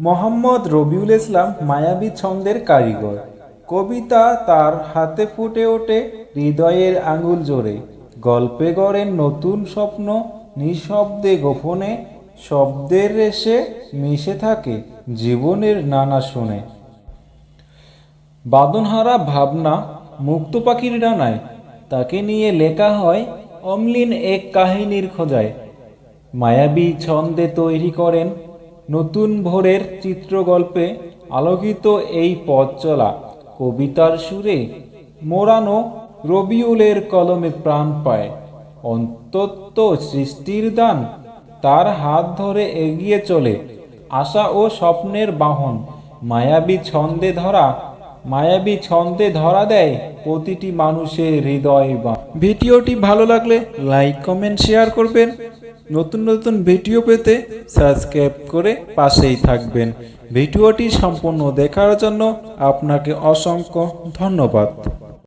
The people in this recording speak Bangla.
মোহাম্মদ রবিউল ইসলাম মায়াবী ছন্দের কারিগর। কবিতা তার হাতে ফুটে ওঠে হৃদয়ের আঙুল জোরে। গল্পে গড়েন নতুন স্বপ্ন, নিঃশব্দে গোপনে, শব্দের রেশে মিশে থাকে জীবনের নানা শুনে। বাদনহারা ভাবনা, মুক্ত পাখির ডানায়, তাকে নিয়ে লেখা হয় অমলিন এক কাহিনীর খোঁজায়। মায়াবী ছন্দে তৈরি করেন নতুন ভোরের চিত্রগল্পে আলোকিত এই পথ চলা, কবিতার সুরে মোড়ানো রবিউলের কলমে প্রাণ পায়, অন্তত সৃষ্টির দান তার হাত ধরে এগিয়ে চলে, আশা ও স্বপ্নের বাহন, মায়াবী ছন্দে ধরা, মায়াবী ছন্দে ধরা দেয় প্রতিটি মানুষের হৃদয় বা ভিডিওটি ভালো লাগলে লাইক, কমেন্ট, শেয়ার করবেন। নতুন নতুন ভিডিও পেতে সাবস্ক্রাইব করে পাশেই থাকবেন। ভিডিওটি সম্পূর্ণ দেখার জন্য আপনাকে অসংখ্য ধন্যবাদ।